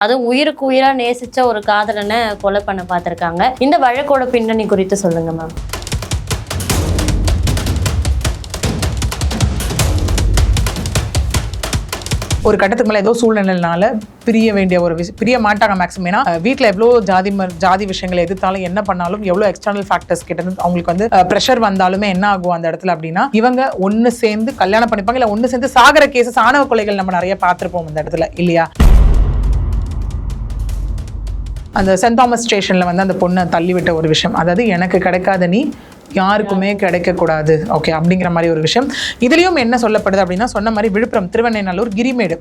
அதுவும் உயிருக்கு உயிரா நேசிச்ச ஒரு காதலனை கொலை பண்ண பார்த்துருக்காங்க. இந்த வழக்கோட பின்னணி குறித்து சொல்லுங்க மேம் ஒரு கட்டத்துக்கு மேலே ஏதோ சூழ்நிலைனால பிரிய வேண்டிய ஒரு விஷயம் பிரிய மாட்டாங்க மேக்ஸிமம் ஏன்னா வீட்டில் எவ்வளோ ஜாதி ஜாதி விஷயங்களை எதிர்த்தாலும் என்ன பண்ணாலும் எவ்வளோ எக்ஸ்டர்னல் ஃபேக்டர்ஸ் கிட்ட இருந்து அவங்களுக்கு வந்து ப்ரெஷர் வந்தாலுமே என்ன ஆகும் அந்த இடத்துல அப்படின்னா இவங்க ஒன்று சேர்ந்து கல்யாணம் பண்ணிப்பாங்க இல்லை ஒன்று சேர்ந்து சாகர கேசஸ் ஆணவ கொலைகள் நம்ம நிறைய பார்த்துருப்போம் அந்த இடத்துல இல்லையா? அந்த சென்ட் தாமஸ் ஸ்டேஷனில் வந்து அந்த பொண்ணை தள்ளிவிட்ட ஒரு விஷயம். அதாவது எனக்கு கிடைக்காத நீ யாருக்குமே கிடைக்கக்கூடாது. ஓகே அப்படிங்கிற மாதிரி ஒரு விஷயம். இதுலேயும் என்ன சொல்லப்படுது அப்படின்னா சொன்ன மாதிரி விழுப்புரம் திருவண்ணைநல்லூர் கிரிமேடு.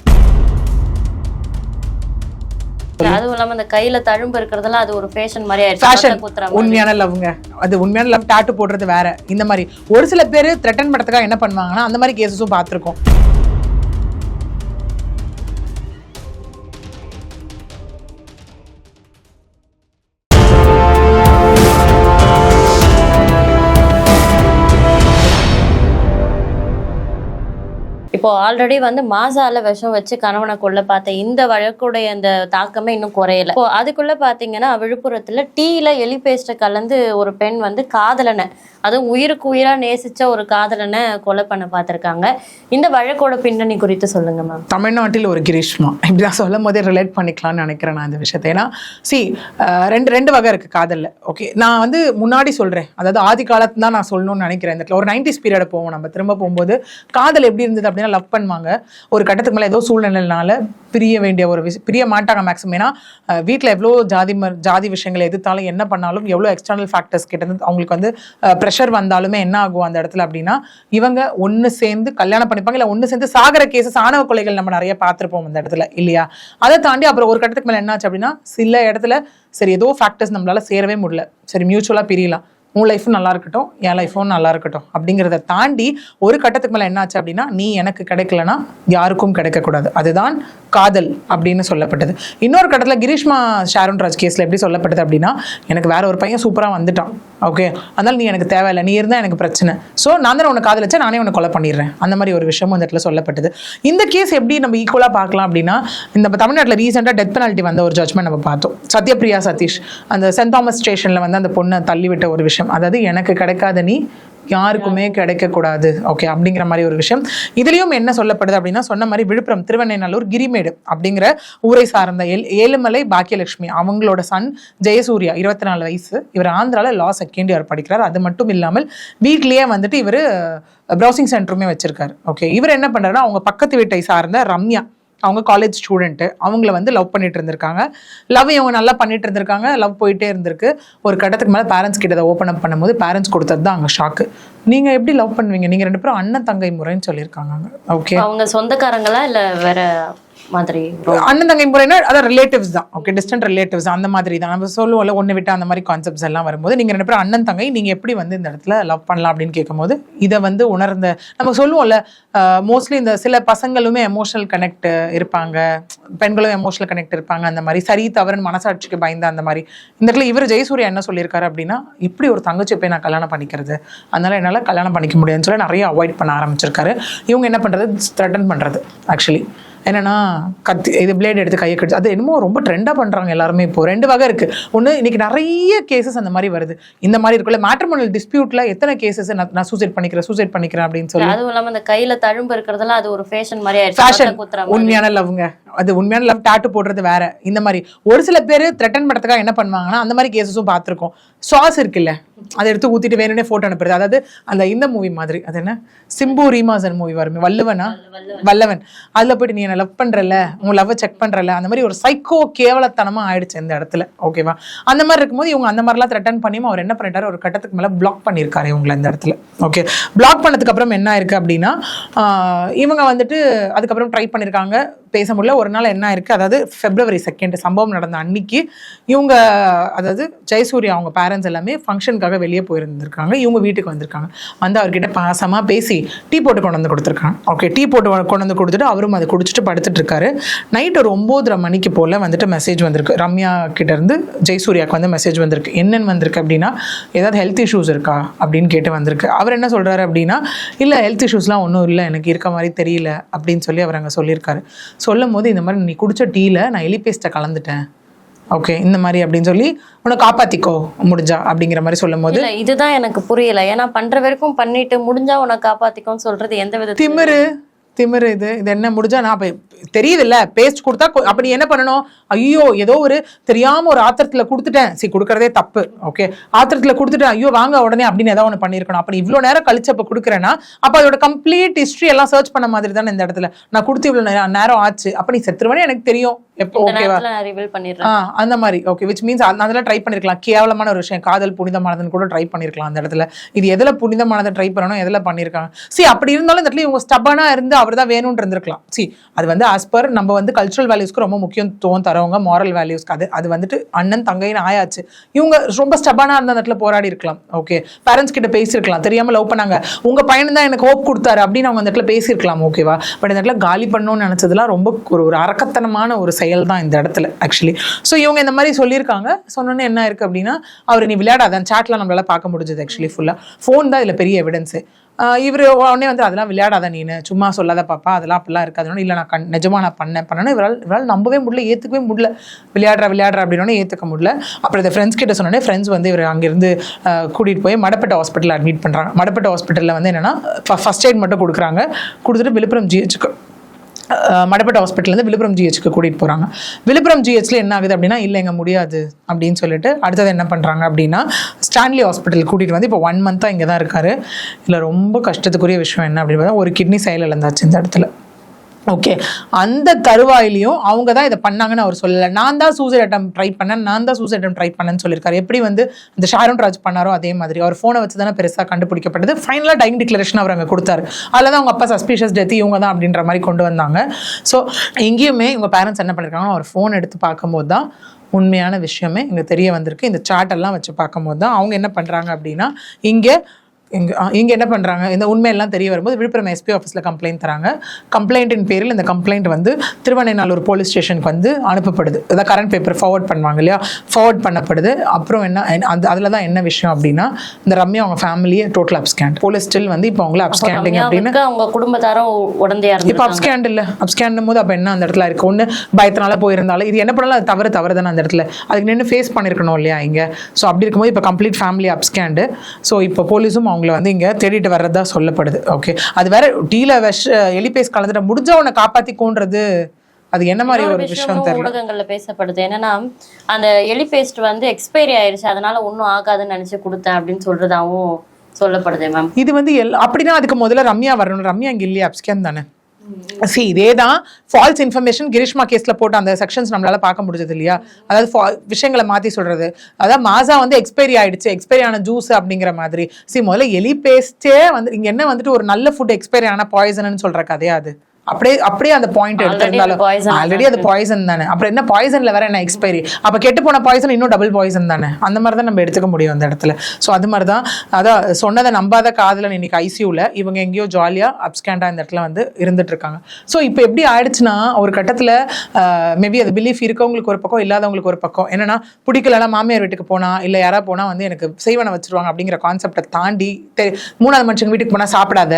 அதுவும் இல்லாம அந்த கையில தழும்பு இருக்கிறதெல்லாம் அது ஒரு ஃபேஷன் மாதிரி. ஃபேஷன். உண்மையான லவ்ங்க அது உண்மையான லவ் டாட்டு போடுறது வேற. இந்த மாதிரி. ஒரு சில பேர் த்ரெட்டன் படத்துக்காக என்ன பண்ணுவாங்கன்னா அந்த மாதிரி கேசஸும் பார்த்துருக்கோம். இப்போ ஆல்ரெடி வந்து மாசால விஷம் வச்சு கணவனை கொள்ள பார்த்த இந்த வழக்குடைய அந்த தாக்கமே இன்னும் குறையல. இப்போ அதுக்குள்ள பாத்தீங்கன்னா விழுப்புரத்துல டீல எலி பேஸ்ட கலந்து ஒரு பெண் வந்து காதலனை அதுவும் உயிருக்கு உயிரா நேசிச்ச ஒரு காதலனை கொலை பண்ண பார்த்திருக்காங்க. இந்த வழக்கோட பின்னணி குறித்து சொல்லுங்க மேம் தமிழ்நாட்டில் ஒரு கிரீஷ்மா. இப்படிதான் சொல்லும் போதே ரிலேட் பண்ணிக்கலாம்னு நினைக்கிறேன் நான் இந்த விஷயத்தை. ஏன்னா சி ரெண்டு ரெண்டு வகை இருக்குது காதலில். ஓகே நான் வந்து முன்னாடி சொல்கிறேன் அதாவது ஆதி காலத்து தான் நான் சொல்லணும்னு நினைக்கிறேன். இந்த இடத்துல ஒரு நைன்டிஸ் பீரியட் போவோம் நம்ம. திரும்ப போகும்போது காதல் எப்படி இருந்தது அப்படின்னு லவ் பண்ணுவாங்க. ஒரு கட்டத்துக்கு மேலே ஏதோ சூழ்நிலைனால பிரிய வேண்டிய ஒரு விஷயம் பிரிய மாட்டாங்க மேக்ஸிமம் ஏன்னா வீட்டில் எவ்வளோ ஜாதி ஜாதி விஷயங்களை எதிர்த்தாலும் என்ன பண்ணாலும் எவ்வளோ எக்ஸ்டர்னல் ஃபேக்டர்ஸ் கிட்ட இருந்து அவங்களுக்கு வந்து ப்ரெஷர் வந்தாலுமே என்ன ஆகும் அந்த இடத்துல அப்படின்னா இவங்க ஒன்று சேர்ந்து கல்யாணம் பண்ணிப்பாங்க. இல்லை ஒன்று சேர்ந்து சாகர கேசஸ் ஆணவ கொலைகள் நம்ம நிறைய பார்த்துருப்போம் அந்த இடத்துல இல்லையா? அதை தாண்டி அப்புறம் ஒரு கட்டத்துக்கு மேலே என்னாச்சு அப்படின்னா சில இடத்துல சரி ஏதோ ஃபேக்டர்ஸ் நம்மளால சேரவே முடியல. சரி மியூச்சுவலாக பிரியலாம். உன் லைஃப்பும் நல்லா இருக்கட்டும் என் லைஃப்பும் நல்லா இருக்கட்டும் அப்படிங்கிறத தாண்டி ஒரு கட்டத்துக்கு மேலே என்னாச்சு அப்படின்னா நீ எனக்கு கிடைக்கலனா யாருக்கும் கிடைக்கக்கூடாது. அதுதான் காதல் அப்படின்னு சொல்லப்பட்டது. இன்னொரு கட்டத்தில் கிரீஷ்மா ஷாரோன் ராஜ் கேஸில் எப்படி சொல்லப்பட்டது அப்படின்னா எனக்கு வேற ஒரு பையன் சூப்பராக வந்துட்டான். ஓகே அதனால நீ எனக்கு தேவையில்லை. நீ இருந்தால் எனக்கு பிரச்சனை. ஸோ நான் தானே உன்னை காதலிச்சா நானே உன்னை கொலை பண்ணிடுறேன். அந்த மாதிரி ஒரு விஷயமும் இந்த இடத்துல சொல்லப்பட்டது. இந்த கேஸ் எப்படி நம்ம ஈக்குவலாக பார்க்கலாம் அப்படின்னா இந்த தமிழ்நாட்டில் ரீசெண்டாக டெத் பெனால்ட்டி வந்த ஒரு ஜட்மெண்ட் நம்ம பார்த்தோம். சத்யபிரியா சதீஷ் அந்த சென்ட் தாமஸ் ஸ்டேஷனில் வந்து அந்த பொண்ணை தள்ளிவிட்ட ஒரு விஷயம் அதாவது எனக்கு கிடைக்காத நீ யாருக்குமே கிடைக்கக்கூடாது. ஓகே அப்படிங்கிற மாதிரி ஒரு விஷயம். இதுலேயும் என்ன சொல்லப்படுது அப்படின்னா சொன்ன மாதிரி விழுப்புரம் திருவண்ணைநல்லூர் கிரிமேடு அப்படிங்கிற ஊரை சார்ந்த ஏல் ஏழுமலை பாக்கியலட்சுமி அவங்களோட சன் ஜெயசூர்யா இருபத்தி நாலு வயசு. இவர் ஆந்திரால லா செகண்ட் இயர் படிக்கிறார். அது மட்டும் இல்லாமல் வீட்லேயே வந்துட்டு இவர் ப்ரௌசிங் சென்டருமே வச்சிருக்காரு. ஓகே இவர் என்ன பண்ணுறாருன்னா அவங்க பக்கத்து வீட்டை சார்ந்த ரம்யா அவங்க காலேஜ் ஸ்டூடெண்ட்டு அவங்கள வந்து லவ் பண்ணிட்டு இருந்திருக்காங்க. லவ் இவங்க நல்லா பண்ணிட்டு இருந்திருக்காங்க. லவ் போயிட்டே இருந்திருக்கு. ஒரு கட்டத்துக்கு மேலே பேரண்ட்ஸ் கிட்ட அதை ஓப்பன் அப் பண்ணும்போது பேரண்ட்ஸ் கொடுத்தது தான் அங்கே ஷாக்கு நீங்கள் எப்படி லவ் பண்ணுவீங்க? நீங்கள் ரெண்டு பேரும் அண்ணன் தங்கை முறைன்னு சொல்லியிருக்காங்க ஓகே அவங்க சொந்தக்காரங்களா இல்ல வேற மாதிரி அண்ணன் தங்கை முறைனா அதான் ரிலேட்டிவ்ஸ் தான். ஓகே டிஸ்டன்ட் ரிலேட்டிவ்ஸ் அந்த மாதிரி தான். நம்ம சொல்லுவோம்ல ஒன்று விட்டு அந்த மாதிரி கான்செப்ட்ஸ் எல்லாம் வரும்போது நீங்கள் ரெண்டு பேரும் அண்ணன் தங்கை நீங்கள் எப்படி வந்து இந்த இடத்துல லவ் பண்ணலாம்? அப்படின்னு கேட்கும்போது இதை வந்து உணர்ந்த நம்ம சொல்லுவோம்ல மோஸ்ட்லி இந்த சில பசங்களுமே எமோஷனல் கனெக்ட் இருப்பாங்க. பெண்களும் எமோஷனல் கனெக்ட் இருப்பாங்க அந்த மாதிரி. சரி தவறுன்னு மனசாட்சிக்கு பயந்த அந்த மாதிரி. இந்த இடத்துல இவர் ஜெயசூர்யா என்ன சொல்லியிருக்காரு அப்படின்னா இப்படி ஒரு தங்கச்சி போய் நான் கல்யாணம் பண்ணிக்கிறது. அதனால என்னால் கல்யாணம் பண்ணிக்க முடியாதுன்னு சொல்லி நிறைய அவாய்ட் பண்ண ஆரம்பிச்சிருக்காரு. இவங்க என்ன பண்ணுறது த்ரெட்டன் பண்ணுறது ஆக்சுவலி என்னன்னா கத்தி இது பிளேட் எடுத்து கையை கடிச்சு அது என்னமோ ரொம்ப ட்ரெண்டாக பண்ணுறாங்க எல்லாருமே இப்போ. ரெண்டு வகை இருக்கு. ஒன்று இன்னைக்கு நிறைய கேசஸ் அந்த மாதிரி வருது. இந்த மாதிரி இருக்குல்ல மேட்ரிமோனல் டிஸ்பியூட்ல எத்தனை கேசஸ் நான் சூசைட் பண்ணிக்கிறேன் சூசைட் பண்ணிக்கிறேன் அப்படின்னு சொல்லி. அதுவும் இல்லாம அந்த கையில தழும்பு இருக்கிறதெல்லாம் அது ஒரு ஃபேஷன் மாதிரி ஃபேஷன். உண்மையான லவ்ங்க அது உண்மையான லவ் டாட்டு போடுறது வேற. இந்த மாதிரி. ஒரு சில பேர் த்ரெட்டன் படத்துக்காக என்ன பண்ணுவாங்கன்னா அந்த மாதிரி கேசஸும் பார்த்துருக்கோம். சாஸ் இருக்குல்ல அதை எடுத்து ஊத்திட்டு வேணும்னே போட்டோ அனுப்புறது. அதாவது அந்த இந்த மூவி மாதிரி அது என்ன? சிம்பு ரீமாசன் மூவி வருமே வல்லவனா வல்லவன் அதுல போயிட்டு நீ என்ன லவ் பண்றல உன் லவ் செக் பண்றல அந்த மாதிரி ஒரு சைக்கோ கேவலத்தனமா ஆயிடுச்சு இந்த இடத்துல ஓகேவா அந்த மாதிரி இருக்கும்போது இவங்க அந்த மாதிரிலாம் த்ரெட்டன் பண்ணியும் அவர் என்ன பண்ணிட்டாரு? ஒரு கட்டத்துக்கு மேல பிளாக் பண்ணியிருக்காரு இவங்களை இந்த இடத்துல ஓகே பிளாக் பண்ணதுக்கு அப்புறம் என்ன ஆயிருக்கு அப்படின்னா இவங்க வந்துட்டு அதுக்கப்புறம் ட்ரை பண்ணியிருக்காங்க பேச முடியல. ஒரு நாள் என்ன ஆயிருக்கு? அதாவது ஃபெப்ரவரி செகண்ட் சம்பவம் நடந்த அன்னைக்கு இவங்க அதாவது ஜெயசூர்யா அவங்க பேரண்ட்ஸ் எல்லாமே ஃபங்க்ஷனுக்காக வெளியே போயிருந்திருக்காங்க. இவங்க வீட்டுக்கு வந்திருக்காங்க. வந்து அவர்கிட்ட பாசமாக பேசி டீ போட்டு கொண்டு வந்து கொடுத்துருக்காங்க. ஓகே டீ போட்டு வ- கொண்டு வந்து கொடுத்துட்டு அவரும் அதை குடிச்சிட்டு படுத்துட்டு இருக்காரு. நைட் ஒரு ஒம்போதரை மணிக்கு போல் வந்துட்டு மெசேஜ் வந்திருக்கு. ரம்யா கிட்ட இருந்து ஜெயசூர்யாவுக்கு வந்து மெசேஜ் வந்திருக்கு. என்னென்னு வந்திருக்கு அப்படின்னா ஏதாவது ஹெல்த் இஷ்யூஸ் இருக்கா? அப்படின்னு கேட்டு வந்திருக்கு. அவர் என்ன சொல்கிறாரு அப்படின்னா இல்லை ஹெல்த் இஷ்யூஸ்லாம் ஒன்றும் இல்லை. எனக்கு இருக்க மாதிரி தெரியல. அப்படின்னு சொல்லி அவர் அங்கே சொல்லியிருக்காரு. சொல்லும் போது இந்த மாதிரி நீ குடிச்ச டீல நான் எலி பேஸ்ட்டை கலந்துட்டேன். ஓகே இந்த மாதிரி அப்படின்னு சொல்லி உன்னை காப்பாத்திக்கோ முடிஞ்சா அப்படிங்கிற மாதிரி சொல்லும் போது இதுதான் எனக்கு புரியல. ஏன்னா பண்ற வரைக்கும் பண்ணிட்டு முடிஞ்சா உன்னை காப்பாத்திக்கோன்னு சொல்றது எந்த விதத்துல திமிரு. திமிரு இது இது என்ன முடிஞ்சா நான் அப்ப தெரியுதுல்ல பேஸ்ட் கொடுத்தா அப்படி என்ன பண்ணணும்? ஐயோ ஏதோ ஒரு தெரியாம ஒரு ஆத்திரத்துல கொடுத்துட்டேன். சரி கொடுக்கறதே தப்பு ஓகே ஆத்திரத்துல கொடுத்துட்டேன் ஐயோ வாங்க உடனே அப்படின்னு ஏதாவது ஒன்று பண்ணியிருக்கணும். அப்படி இவ்வளோ நேரம் கழிச்சு அப்போ கொடுக்குறேன்னா அப்போ அதோட கம்ப்ளீட் ஹிஸ்ட்ரி எல்லாம் சர்ச் பண்ண மாதிரி தானே இந்த இடத்துல. நான் கொடுத்து இவ்வளோ நேரம் நேரம் ஆச்சு. அப்போ நீ செத்துருவனே எனக்கு தெரியும். எப்போ ஓகேவா அந்த மாதிரி. ஓகே விச் மீன்ஸ் அதெல்லாம் ட்ரை பண்ணிருக்கலாம். கேவலமான ஒரு விஷயம். காதல் புனிதமானதுன்னு கூட ட்ரை பண்ணிருக்கலாம் அந்த இடத்துல. இது எதுல புனிதமானதை ட்ரை பண்ணணும் எதுல பண்ணிருக்காங்க சி அப்படி இருந்தாலும் இந்த இடத்துல இவங்க ஸ்டபனா இருந்து அவர் தான் வேணும்னு இருந்திருக்கலாம். சி அது வந்து ஆஸ் பர் நம்ம வந்து கல்ச்சுரல் வேல்யூஸ்க்கு ரொம்ப முக்கியத்துவம் தரவங்க மாரல் வேல்யூஸ்க்கு அது அது வந்துட்டு அண்ணன் தங்கைன்னு ஆயாச்சு. இவங்க ரொம்ப ஸ்டபனா இருந்த அந்த இடத்துல போராடி இருக்கலாம். ஓகே பேரண்ட்ஸ் கிட்ட பேசியிருக்கலாம் தெரியாம லவ் பண்ணாங்க. உங்க பையன் தான் எனக்கு ஹோப் கொடுத்தாரு அப்படின்னு அவங்க அந்த இடத்துல பேசியிருக்கலாம் ஓகேவா பட் இந்த இடத்துல காலி பண்ணணும்னு நினைச்சதுலாம் ரொம்ப ஒரு ஒரு அரக்கத்தனமான ஒரு செயல் தான் இந்த இடத்துல ஆக்சுவலி ஸோ இவங்க இந்த மாதிரி சொல்லியிருக்காங்க. சொன்னோன்னே என்ன இருக்குது அப்படின்னா அவர் நீ விளையாடாத சாட்டில் நம்மளால பார்க்க முடிஞ்சது ஆக்சுவலி ஃபுல்லாக ஃபோன் தான் இதில் பெரிய எவிடன்ஸு இவர் உடனே வந்து அதெல்லாம் விளையாடாத நீனு சும்மா சொல்லாத பாப்பா அதெல்லாம் அப்படிலாம் இருக்காது. இல்லை நான் கண் நிஜமா நான் பண்ணேன். பண்ணேன்னு இவரால் இவரால் நம்பவே முடியல ஏற்றுக்கவே முடியல. விளையாடுற விளையாடுற அப்படின்னே ஏற்றுக்க முடியல. அப்புறம் இந்த ஃப்ரெண்ட்ஸ் கிட்ட சொன்னோடனே ஃப்ரெண்ட்ஸ் வந்து இவர் அங்கேருந்து கூட்டிகிட்டு போய் மடப்பட்ட ஹாஸ்பிட்டலில் அட்மிட் பண்ணுறாங்க மடப்பட்ட ஹாஸ்பிட்டலில் வந்து என்னென்னா ஃபஸ்ட் எய்ட் மட்டும் கொடுக்குறாங்க. கொடுத்துட்டு விழுப்புரம் ஜிஹெச்சுக்கு மடப்பட்ட ஹாஸ்பிட்டல்லேருந்து விழுப்புரம் ஜிஹெச்சுக்கு கூட்டிகிட்டு போகிறாங்க விழுப்புரம் ஜிஹெச்சில் என்ன ஆகுது அப்படின்னா இல்லைங்க முடியாது அப்படின்னு சொல்லிட்டு அடுத்தது என்ன பண்ணுறாங்க அப்படின்னா ஸ்டான்லி ஹாஸ்பிட்டல் கூட்டிகிட்டு வந்து இப்போ ஒன் மந்த்தாக இங்கே தான் இருக்கார். இதில் ரொம்ப கஷ்டத்துக்குரிய விஷயம் என்ன அப்படின்னு பார்த்தா ஒரு கிட்னி செயல் இழந்தாச்சு இந்த இடத்துல. ஓகே அந்த தருவாயிலையும் அவங்க தான் இதை பண்ணாங்கன்னு அவர் சொல்லலை. நான் தான் சூசைட் அட்டம் ட்ரை பண்ணேன். நான் தான் சூசைட் அட்டம் ட்ரை பண்ணேன்னு சொல்லியிருக்காரு. எப்படி வந்து இந்த ஷாரூன் ராஜ் பண்ணாரோ அதே மாதிரி. அவர் ஃபோனை வச்சு தானே பெருசாக கண்டுபிடிக்கப்பட்டது. ஃபைனலாக டைம் டிக்ளரேஷன் அவர் அங்கே கொடுத்தாரு. அதில் தான் அவங்க அப்பா சஸ்பீஷியஸ் டெத் இவங்க தான் அப்படின்ற மாதிரி கொண்டு வந்தாங்க. ஸோ எங்கேயுமே இவங்க பேரண்ட்ஸ் என்ன பண்ணியிருக்காங்க அவர் ஃபோன் எடுத்து பார்க்கும்போது தான் உண்மையான விஷயமே இங்கே தெரிய வந்திருக்கு. இந்த சாட்டெல்லாம் வச்சு பார்க்கும்போது தான் அவங்க என்ன பண்ணுறாங்க அப்படின்னா இங்கே இங்கே இங்கே என்ன பண்ணுறாங்க இந்த உண்மையெல்லாம் தெரிய வரும்போது விழுப்புரம் எஸ்பி ஆஃபீஸில் கம்ப்ளைண்ட் தராங்க. கம்ப்ளைண்ட்டின் பேரில் இந்த கம்ப்ளைண்ட் வந்து திருவண்ணைநாளூர் போலீஸ் ஸ்டேஷனுக்கு வந்து அனுப்பப்படுது. அதான் கரண்ட் பேப்பர் ஃபார்வர்ட் பண்ணுவாங்க இல்லையா? ஃபார்வர்ட் பண்ணப்படுது. அப்புறம் என்ன அந்த அதில் தான் என்ன விஷயம் அப்படின்னா இந்த ரம்யா அவங்க ஃபேமிலியே டோட்டல் அப்ஸ்கேண்ட் போலீஸ் ஸ்டில் வந்து இப்போ அவங்கள அப்ஸ்கேண்டிங் அப்படின்னு அவங்க குடும்பத்தாரும் உடந்தையா இப்போ அப்ஸ்கேண்ட் இல்லை. அப்ஸ்கேண்டும் போது அப்போ என்ன அந்த இடத்துல இருக்கு? ஒன்று பயத்தினால போயிருந்தாலும் இது என்ன பண்ணாலும் அது தவறு தவறு தானே அந்த இடத்துல. அதுக்கு நின்று ஃபேஸ் பண்ணியிருக்கணும் இல்லையா இங்கே? ஸோ அப்படி இருக்கும்போது இப்போ கம்ப்ளீட் ஃபேமிலி அப்ஸ்கேண்டு ஸோ இப்போ போலீஸும் அவங்கள வந்து இங்கே தேடிட்டு வர்றதா சொல்லப்படுது. ஓகே அது வேற டீல விஷ எலிபேஸ் கலந்துட்ட முடிஞ்ச உன்னை காப்பாத்திக்கோன்றது அது என்ன மாதிரி ஒரு விஷயம் தெரியல. ஊடகங்கள்ல பேசப்படுது. என்னன்னா அந்த எலி பேஸ்ட் வந்து எக்ஸ்பைரி ஆயிருச்சு அதனால ஒன்றும் ஆகாதுன்னு நினைச்சு கொடுத்தேன் அப்படின்னு சொல்றதாவும் சொல்லப்படுது மேம் இது வந்து எல் அப்படின்னா அதுக்கு முதல்ல ரம்யா வரணும். ரம்யா இங்கே இல்லையா? அப்ஸ்கேன் தானே? சி இதே தான் ஃபால்ஸ் இன்ஃபர்மேஷன் கிரிஷ்மா கேஸ்ல போட்ட அந்த செக்ஷன்ஸ் நம்மளால பார்க்க முடிஞ்சது இல்லையா? அதாவது fa- விஷயங்களை மாற்றி சொல்றது. அதாவது மாசா வந்து எக்ஸ்பைரி ஆயிடுச்சு எக்ஸ்பைரி ஆன ஜூஸ் அப்படிங்கிற மாதிரி. சி முதல்ல எலி பேஸ்டே வந்து இங்கே என்ன வந்துட்டு ஒரு நல்ல ஃபுட் எக்ஸ்பைரி ஆன பாய்சன்னு சொல்ற கதையா அது. அப்படியே அப்படியே அந்த பாயிண்ட் எடுத்திருந்தாலும். ஆல்ரெடி அது பாய்சன் தானே. அப்புறம் என்ன பாய்சன்ல வேற என்ன எக்ஸ்பைரி அப்ப கெட்டு போன பாய்சன் இன்னும் டபுள் பாய்சன் தானே. அந்த மாதிரி தான் நம்ம எடுத்துக்க முடியும் அந்த இடத்துல. ஸோ அது மாதிரி தான். அதான் சொன்னதை நம்பாத காதலன் இன்னைக்கு ஐசியூல இவங்க எங்கேயோ ஜாலியா அப்ஸ்கேண்டா இந்த இடத்துல வந்து இருந்துட்டு இருக்காங்க ஸோ இப்போ எப்படி ஆயிடுச்சுன்னா ஒரு கட்டத்துல மேபி அது பிலீஃப் இருக்கவங்களுக்கு ஒரு பக்கம் இல்லாதவங்களுக்கு ஒரு பக்கம். என்னன்னா பிடிக்கலனா மாமியார் வீட்டுக்கு போனா இல்ல யாரா போனா வந்து எனக்கு செய்வனை வச்சிருவாங்க அப்படிங்கிற கான்செப்டை தாண்டி மூணாவது மனுஷங்க வீட்டுக்கு போனா சாப்பிடாத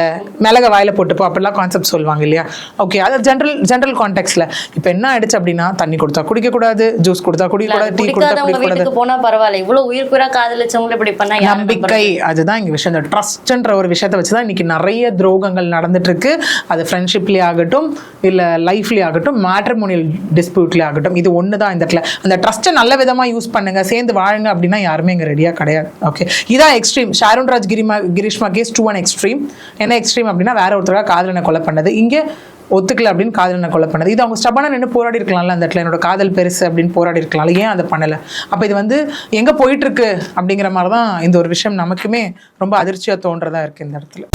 மிளக வாயில போட்டுப்போ அப்படிலாம் கான்செப்ட் சொல்லுவாங்க இல்லையா? ஓகே அது ஜென்ரல் ஜென்ரல் கான்டெக்ட்ல இப்போ என்ன ஆயிடுச்சு அப்படின்னா தண்ணி கொடுத்தா குடிக்க கூடாது ஜூஸ் கொடுத்தா குடிக்க கூடாது டீ கொடுத்தா குடிக்க கூடாது போனா பரவாயில்ல. இவ்வளவு உயிர்க்குறா காதலிச்சவங்களை இப்படி பண்ணா நம்பிக்கை அதுதான் இங்க விஷயம். இந்த ட்ரஸ்ட்ன்ற ஒரு விஷயத்தை வச்சு தான் இன்னைக்கு நிறைய துரோகங்கள் நடந்துட்டு இருக்கு அது ஃப்ரெண்ட்ஷிப்லேயே ஆகட்டும் இல்ல லைஃப்லேயே ஆகட்டும் மேட்ரிமோனியல் டிஸ்பியூட்லேயே ஆகட்டும். இது ஒன்று தான் இந்த இடத்துல. அந்த ட்ரஸ்ட்டை நல்ல விதமா யூஸ் பண்ணுங்க சேர்ந்து வாழுங்க அப்படின்னா யாருமே இங்க ரெடியா கிடையாது. ஓகே இதான் extreme Sharon Raj கிரிமா Greeshma case two one extreme என்ன எக்ஸ்ட்ரீம் அப்படின்னா வேற ஒருத்தராக காதலனை கொலை பண்ணது? இங்கே ஒத்துக்கல அப்படின்னு காதலனை கொலை பண்ணது? இது அவங்க ஸ்டபானா நின்று போராடி இருக்கலாம்ல அந்த இடத்துல. என்னோட காதல் பெருசு அப்படின்னு போராடி இருக்கலாம் ஏன் அதை பண்ணலை? அப்போ இது வந்து எங்கே போயிட்டு இருக்கு அப்படிங்கிற மாதிரி தான் இந்த ஒரு விஷயம் நமக்குமே ரொம்ப அதிர்ச்சியாக தோன்றதா இருக்கு இந்த இடத்துல.